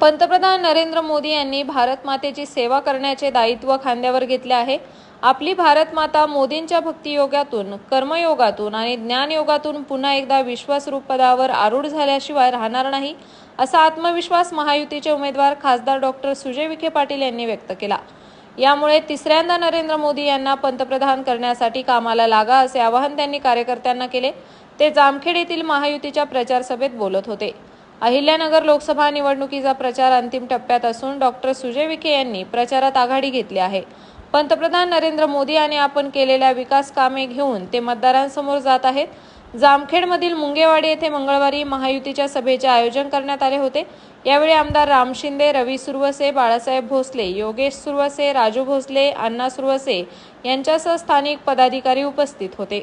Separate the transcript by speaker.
Speaker 1: पंतप्रधान नरेंद्र मोदी यांनी भारत मातेची सेवा करण्याचे दायित्व खांद्यावर घेतले आहे. आपली भारत माता मोदींच्या भक्तियोगातून कर्मयोगातून आणि ज्ञानयोगातून पुन्हा एकदा विश्वासरूप पदावर आरूढ झाल्याशिवाय राहणार नाही असा आत्मविश्वास महायुतीचे उमेदवार खासदार डॉक्टर सुजय विखे पाटील यांनी व्यक्त केला. यामुळे तिसऱ्यांदा नरेंद्र मोदी यांना पंतप्रधान करण्यासाठी कामाला लागा असे आवाहन त्यांनी कार्यकर्त्यांना केले. ते जामखेड येथील महायुतीच्या प्रचार सभेत बोलत होते. अहिल्यानगर लोकसभा निवडणुकीचा प्रचार अंतिम टप्प्यात असून डॉक्टर सुजय विखे यांनी प्रचारात आघाडी घेतली आहे. पंतप्रधान नरेंद्र मोदी आणि आपण केलेल्या विकास कामे घेऊन ते मतदारांसमोर जात आहेत. जामखेडमधील मुंगेवाडी येथे मंगळवारी महायुतीच्या सभेचे आयोजन करण्यात आले होते. यावेळी आमदार राम शिंदे रवी सुरवसे बाळासाहेब भोसले योगेश सुरवसे राजू भोसले अण्णा सुरवसे यांच्यासह स्थानिक पदाधिकारी उपस्थित होते.